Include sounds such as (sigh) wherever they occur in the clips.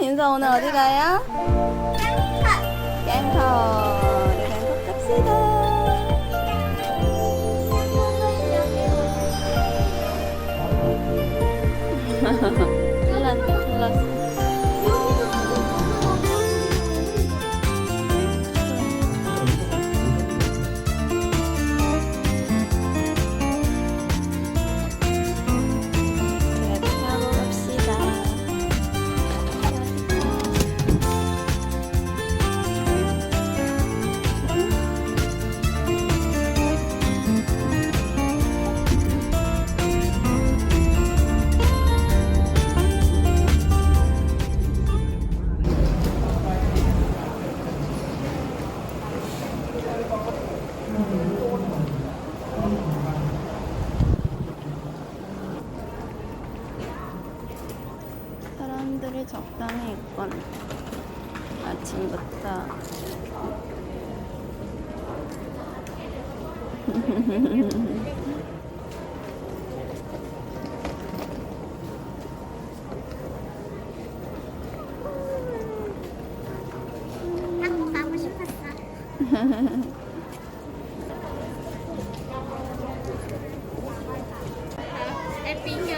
인사 오늘 어디 가요? 갱커. 우리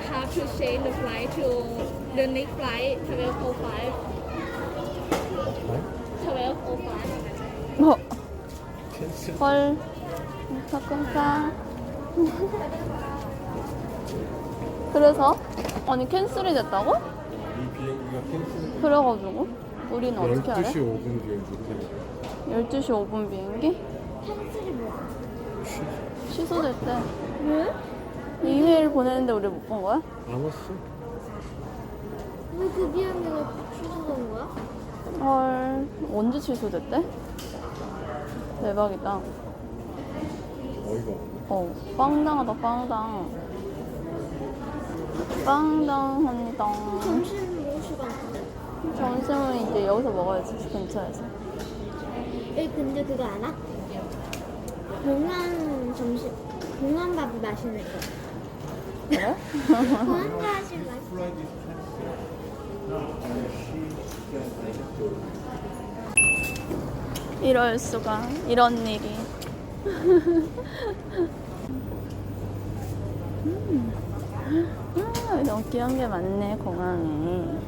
have to change the flight to the next flight 1205. 1205. 어? 헐 그래서? 아니 캔슬이 됐다고? 이 비행기가 캔슬 그래가지고 우리는 어떻게 알아? 12시 5분 비행기 12시 5분 비행기? 취소됐대 왜? 이메일 보내는데 우리 못 본 거야? 안 왔어? 왜 그 비행기가 취소된 거야? 헐 언제 취소됐대? 대박이다 어이가 없네 어 빵당하다 빵당 빵당합니다 점심 뭐 시간? 점심은 이제 여기서 먹어야지 근처에서 에 근데 그거 알아? 공항 점심 공항 밥이 맛있는 거. 그래? 맛있어. (laughs) 이럴 수가 이런 일이 (laughs) 음. 아, 너무 귀여운 게 많네 공항에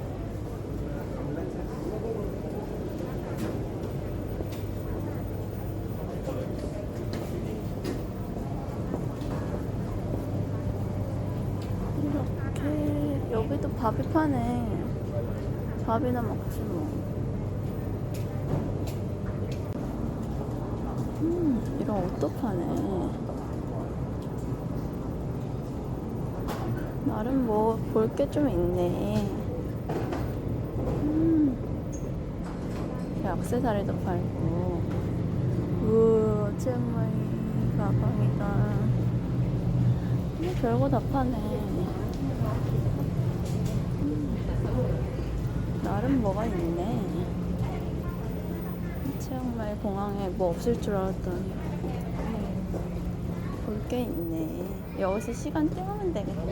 이렇게 여기도 밥이 파네 밥이나 먹지 뭐 음, 이런 옷도 파네. 나름 뭐 볼 게 좀 있네. 음, 액세서리도 팔고. 우, 치앙마이 가방이다. 음, 별거 다 파네. 음, 나름 뭐가 있네. 치앙마이 공항에 뭐 없을 줄 알았더니 볼 게 있네. 여기서 시간 때우면 되겠다.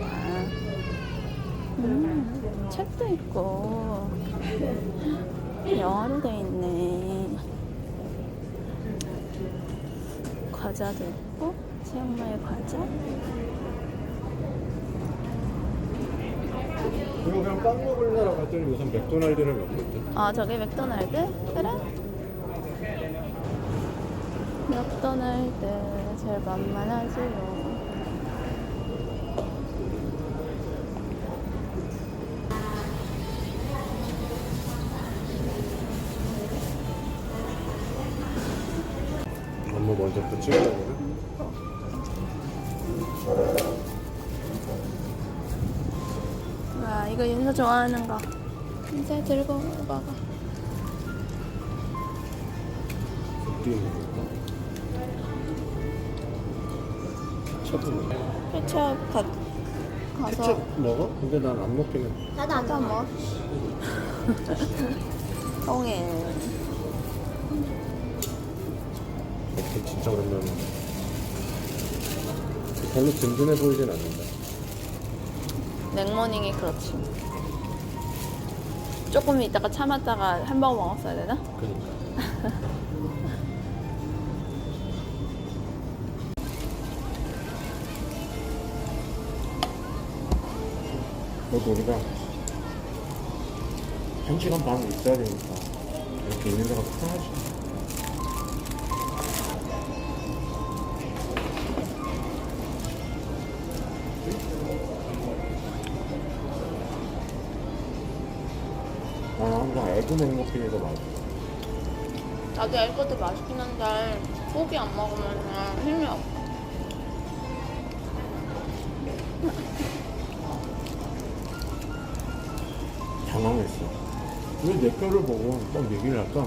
음, 책도 있고 영어로 돼 있네. 과자도 있고 치앙마이 과자. 그리고 그냥 빵 먹으려고 갔더니 우선 맥도날드를 먹거든 아 저기 맥도날드? 그래? 맥도날드 제일 만만하지요. 엄마 먼저 또 찍으려고 좋아하는 거. 윤서 들고 먹어 케첩 가, 가서 케첩 먹어? 근데 난안해 나도 안 먹어. 뭐. 통일. 이렇게 진짜 오랜만에 별로 든든해 보이진 않는다 맥모닝이 그렇지. 조금 있다가 참았다가 햄버거 먹었어야 되나? 그러니까. 우리가 한 시간 반 있어야 되니까 이렇게 있는 데가 편하지. 맥머핀이 더 맛있어. 나도 애것도 맛있긴 한데 고기 안 먹으면 힘이 없어. 당황했어. 왜 내 뼈를 보고 딱 얘기를 할까?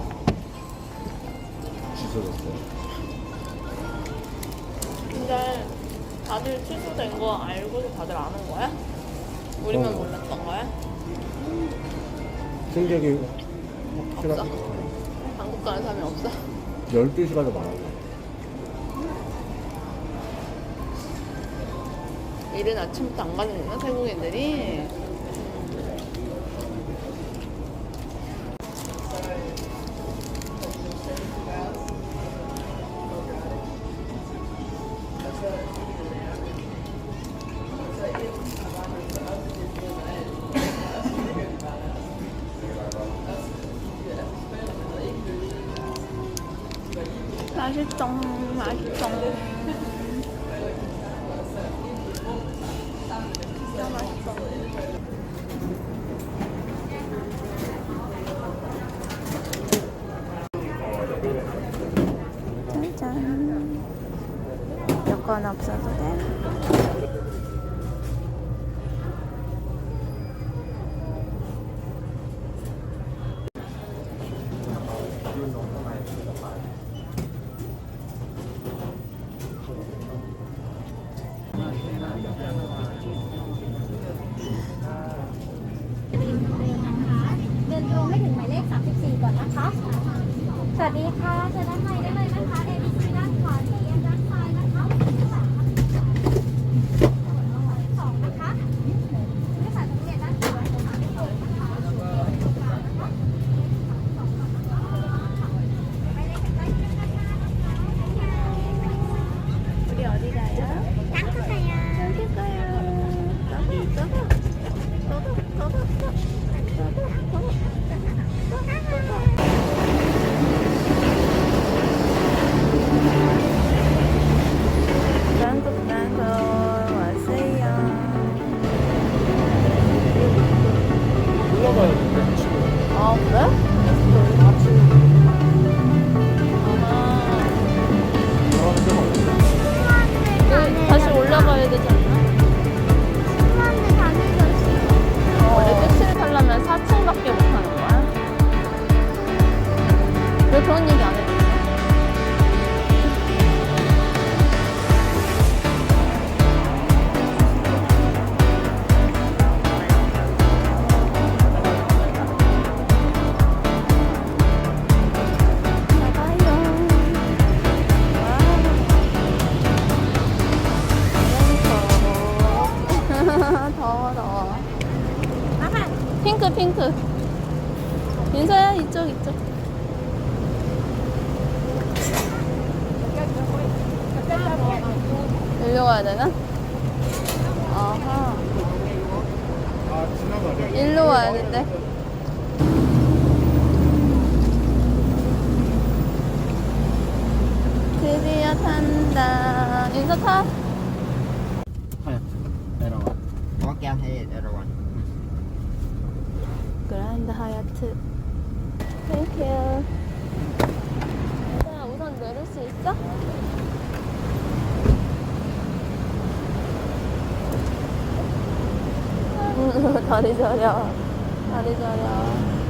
씻어졌어. 근데 다들 취소된 거 알고도 다들 아는 거야? 우리만 어. 몰랐던 거야? 승객이 없어. 한국 가는 사람이 없어. 12시가 더 많았어. 이른 아침부터 안 가는구나 태국인들이. 맛있어, 맛있어. 진짜 맛있어. 짠짠. 여권 없어도 돼.เ ดีค่ะ Walk down here, everyone. 그란드 하얏트. 땡큐 자 우선 내릴 수 있어? (laughs) 다리 저려. 다리 저려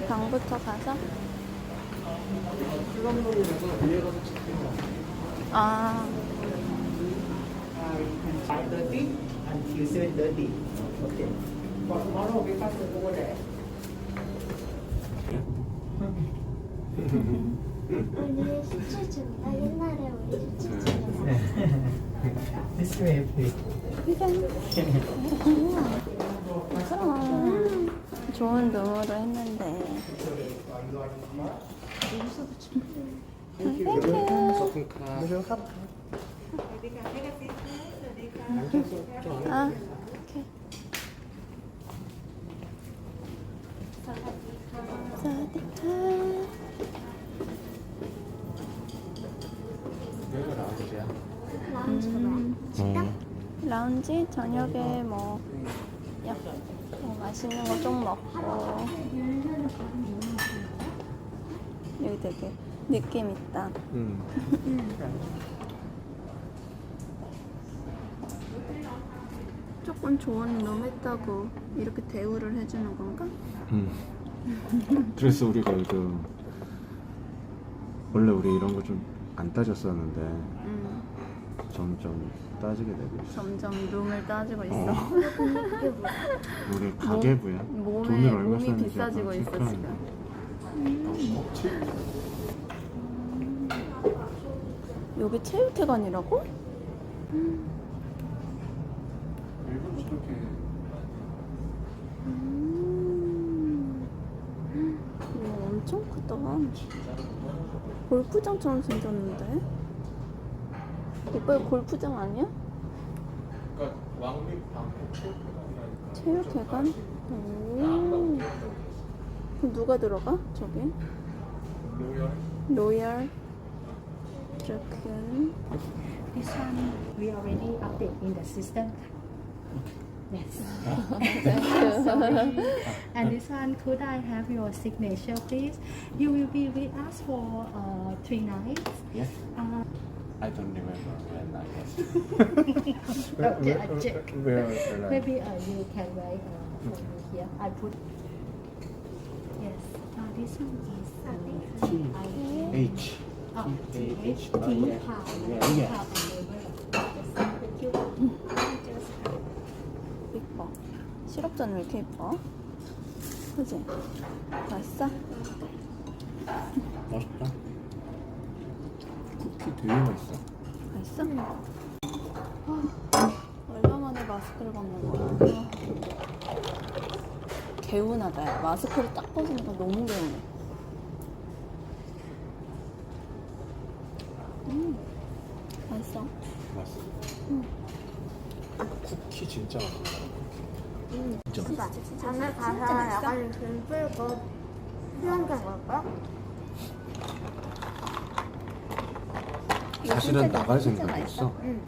여기부터 가서 아 five thirty until seven thirty. Okay. For tomorrow we pass it over there. 우리 수출 준다. 옛날에 우리 수출 준다. This way, please. 그럼 좋은 룸으로 했는데 아 오케이 사디카 라운지로. 라운지 저녁에 뭐, 야, 뭐 맛있는 거 좀 먹고 여기 되게 느낌 있다. 응. (laughs) 조금 좋은 룸 했다고 이렇게 대우를 해주는 건가? 응. 그래서 우리가 그 원래 우리 이런 거 좀 안 따졌었는데 음, 점점 따지게 되고 있어. 점점 룸을 따지고 있어. 어. (laughs) 우리 가계부야. 몸에 돈을 얼마 몸이 썼는지 비싸지고 약간 있어 체크하는 지금. 여기 체육회관이라고? 저렇게 음. 이거 엄청 크다. 골프장처럼 생겼는데? 이거 골프장 아니야? 그러니까 왕립 방콕 체육회관? 오. 누가 들어가? 저기? 로열 로얄 드래곤 This one we already update in the system. Yes. (laughs) and this one, could I have your signature, please? You will be with us for uh, three nights. Yes. Uh, I don't remember when I was. (laughs) Okay, I (laughs) check. Where was the last? maybe uh, you can write uh, for me here. I put. T H. T H yeah. Yeah. 이뻐 시럽전 왜 이렇게 이뻐? 그지? 맛있어? 맛있다. 쿠키 되게 맛있어. 맛있어? 아, 얼마만에 마스크를 벗는 거야? 개운하다. 야. 마스크를 딱 벗으니까 너무 개운해. 음, 맛있어. 맛있어. 쿠키 진짜 맛있다. 진짜. 밤에 가서 약간 돈 풀고 수영장 갈까? 사실은 나갈 생각이었어. 응.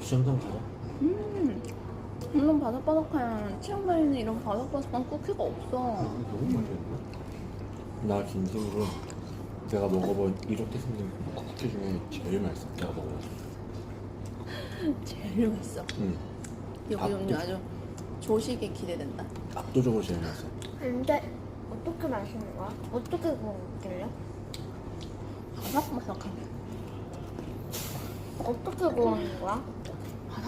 수영장 가자. 음, 물론 바삭바삭한 치앙마이는 는 이런 바삭바삭한 쿠키가 없어. 너무 맛있는데? 나 진심으로 내가 먹어본 이렇게 생긴 쿠키 중에 제일 맛있어. 내가 먹어봤어. (laughs) 제일 맛있어. 응. 여기 오늘 아주 조식에 기대된다. 압도적으로 제일 맛있어. 근데 어떻게 마시는 거야? 어떻게 구워먹길래? 바삭바삭하게. 어떻게 구워먹는 거야?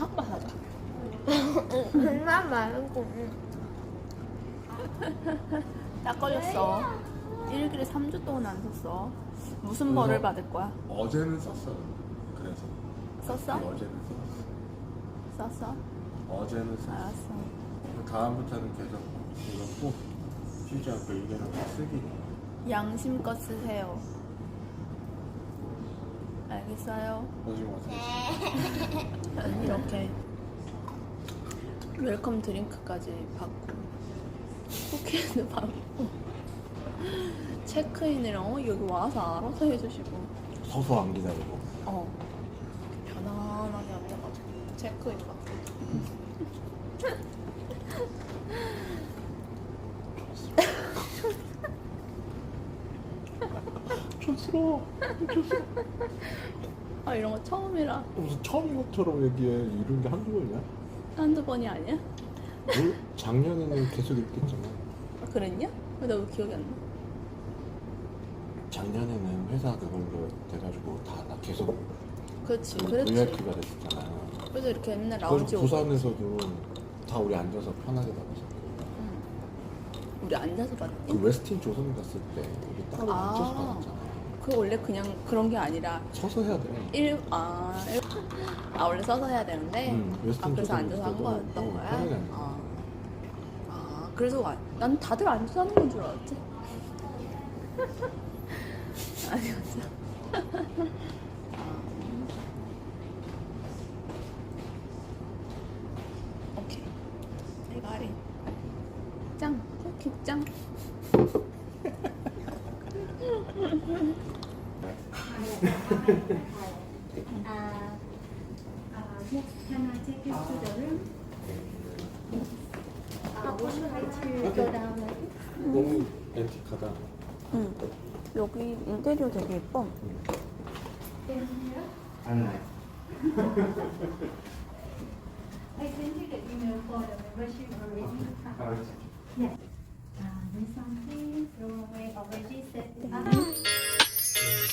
바삭바삭. 그만 말고 딱 걸렸어. 1일에 3주 동안 안 썼어. 무슨 벌을 그래서- 받을 거야? 어제는 썼어. 그래서 썼어? 어제는 썼어. 썼어? 어제는 썼어. 알았어. 다음부터는 계속 이거 꼭 쉬지 않고 꼭 쓰기. 양심껏 쓰세요. 알겠어요? 나중에 와서. 이렇게 웰컴 드링크까지 받고 쿠키도 받고 체크인이랑 어, 여기 와서 알아서 해주시고 서서 안 기다리고. 어 편안하게 앉아가지고 체크인 받고 촌스러워. (laughs) 아 이런 거 처음이라 무슨 처음인 것처럼 얘기해. 이런 게 한두 번이야? 한두 번이 아니야? 올 작년에는 계속 이렇게 했잖아. 아, 그랬냐? 나왜 기억이 안 나? 작년에는 회사 그걸로 돼가지고 다 나 계속 그렇지, 그 그랬지. VIP가 됐었잖아. 그래서 이렇게 맨날 그래서 라운지 오고 부산에서도 다 우리 앉아서 편하게 나가서 우리 앉아서 그 봤지? 웨스틴 조선 갔을 때 우리 딱 아. 앉아서 받았잖아. 그거 원래 그냥 그런 게 아니라 서서 해야 돼. 일, 아, 일, 아 원래 써서 해야 되는데 응, 웨스틴 아 그래서 조선 앉아서 한 거였던 어, 거야? 편하게 앉아. 아, 아 그래서 와- 난 다들 앉아서 하는 건 줄 알았지 (laughs) 아니었어 (laughs) 아. 오케이 내가 하리 짱 쿠키 짱 Uh, uh? Uh, 너무 앤틱하다. 응. 여기 인테리어 되게 예뻐. Uh,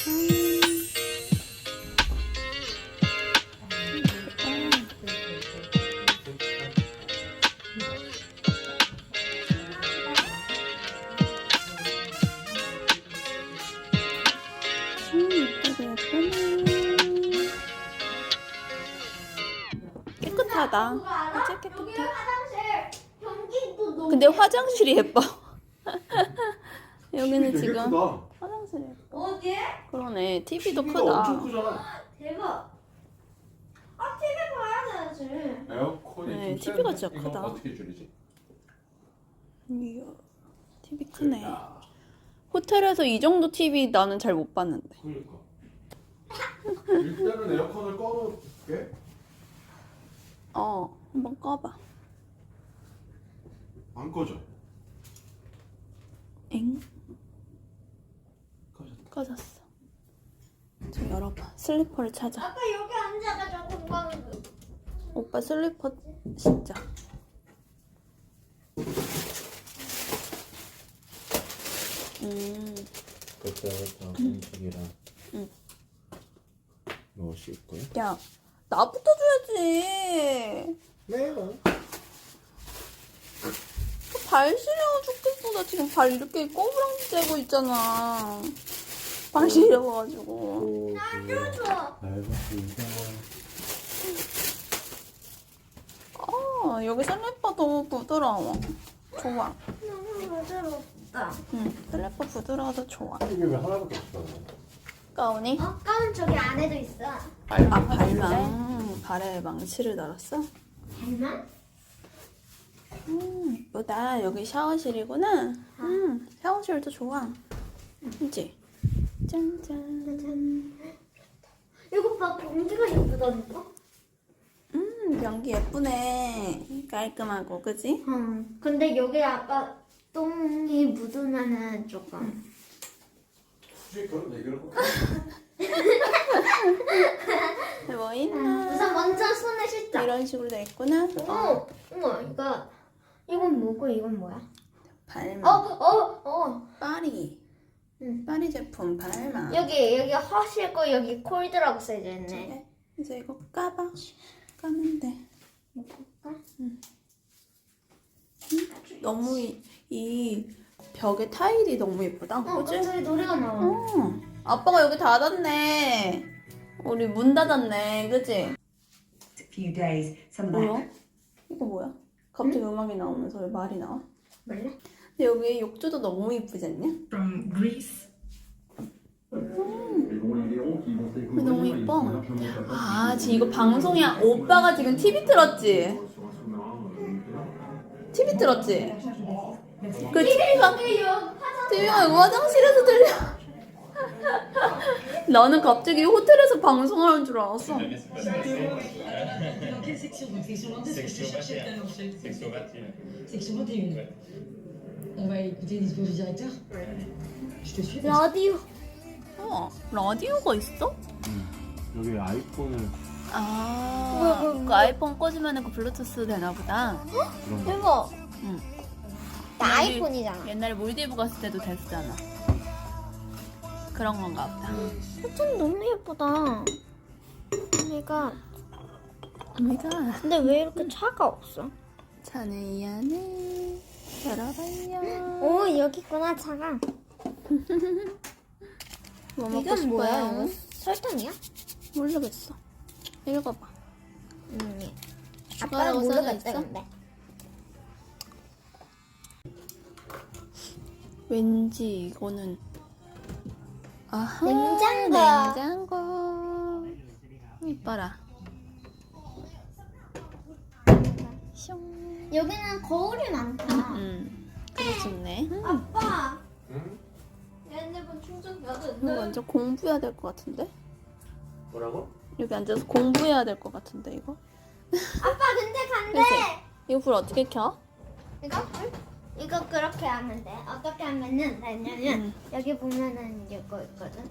up. 화장실이 예뻐. (laughs) 여기는 지금 크다. 화장실이 예뻐. 어디? 그러네. TV도 TV가 엄청 크다. 크잖아. 대박. 아 TV 봐야 되지. 에어컨이 네, 좀 TV가 센데? 진짜 이거 크다. 어떻게 줄이지? 이야, TV 크네. 호텔에서 이 정도 TV 나는 잘 못 봤는데. 그러니까. 일단은 에어컨을 꺼놓을게. 어, 한번 꺼봐. 안 꺼져. 엥? 꺼졌다. 꺼졌어. 좀 열어봐. 슬리퍼를 찾아. 아까 여기 앉아가지고 공방 오빠 슬리퍼 신자. 음, 그때부터 공식이랑 응. 뭐 씻을 거야? 야, 나부터 줘야지. 내가. 발 시려워 죽겠어. 나 지금 발 이렇게 꼬부랑지 째고 있잖아. 발 시려워가지고. 줘. 어, 여기 슬리퍼 너무 부드러워. 좋아. 너무 부드럽다. 응, 슬리퍼 부드러워서 좋아. 이게 왜 하나밖에 없어? 가운이? 어 가운 저기 안에도 있어. 아, 발망. 발에 망치를 달았어? 발만? 음, 이쁘다. 여기 샤워실이구나. 음, 샤워실도 좋아. 그치? 짠짠. 짠. 이거 봐 공기가 예쁘다니까. 음, 변기 예쁘네. 깔끔하고, 그지? 응. 근데 여기 아까 똥이 묻으면은 조금. 굳이 그런 얘기를 꼭뭐 있나? 우선 먼저 손을 씻자. 이런 식으로 돼 있구나. 어머, 어머, 이거 이건 뭐고 이건 뭐야? 발망. 어, 어, 어. 파리. 응. 파리 제품 발망. 여기 여기 허시고 여기 콜드라고 써져 있네. 네. 이제 이거 까봐. 까면 돼. 응. 너무 이, 이 벽에 타일이 너무 예쁘다. 어, 그지? 저기 노래가 나와. 어. 아빠가 여기 닫았네. 우리 문 닫았네. 그지? few days, some of that 뭐야? 이거 뭐야? 갑자기 음 악이 나오면서 왜 말이 나와? 몰라? 근데 여기 욕조도 너무 이쁘지 않냐? from Greece. 너무 이뻐. 아, 지금 이거 방송이야. 오빠가 지금 TV 틀었지? TV 틀었지? 그 TV가, TV가 이거 화장실에서 들려. 나는 갑자기 호텔에서 방송하는 줄 알았어. Dans quelle section Donc section 22, c'est ce que je cherchais tout à l'heure, chef. Section 21. Section 21. On va écouter le discours du directeur Je te suis. 라디오. 어, 라디오가 있어? 여기 아이폰을 아, 그 아이폰 꽂으면 그 블루투스 되나 보다. 그런 거. 이거 응. 나 아이폰이잖아. 옛날에 몰디브 갔을 때도 됐었잖아. 그런 건가 보다. 하여튼 너무 예쁘다. 얘가 오마이갓. 근데 왜 이렇게 차가 없어? 자네 이 안에 열어봐요. 오 여기 있구나 차가. (laughs) 뭐 먹고 이건 뭐야 싶어요? 이거? 설탕이야? 모르겠어. 읽어봐. 음. 예. 숟가락 아빠는 써져 모르겠대 있어? 근데. 왠지 이거는 아하 냉장고. 냉장고 이뻐라 슝 여기는 거울이 많다. 음, 그래 좋네 아빠. 내 핸드폰 충전기가 이거 완전 공부해야 될 것 같은데 뭐라고? 여기 앉아서 공부해야 될 것 같은데 이거 아빠 근데 간대. 그치? 이거 불 어떻게 켜? 이거 불? 이거 그렇게 하면 돼. 어떻게 하면은 되냐면 음. 여기 보면은 이거 있거든.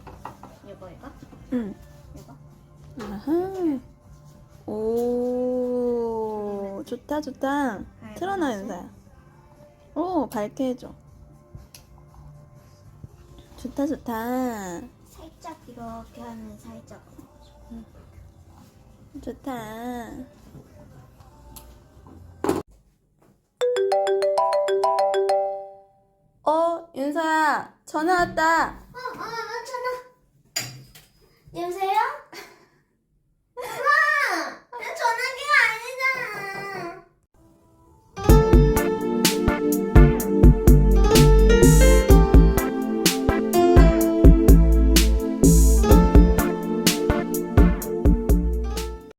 이거 이거 응 이거. 아하 오 좋다 좋다 틀어놔 윤서야 오 밝게 해줘 좋다 좋다 살짝 이렇게 하면 살짝. 좋다. 어, 윤서야, 전화 왔다. 어, 어, 어 전화. 여보세요? 엄마! (laughs)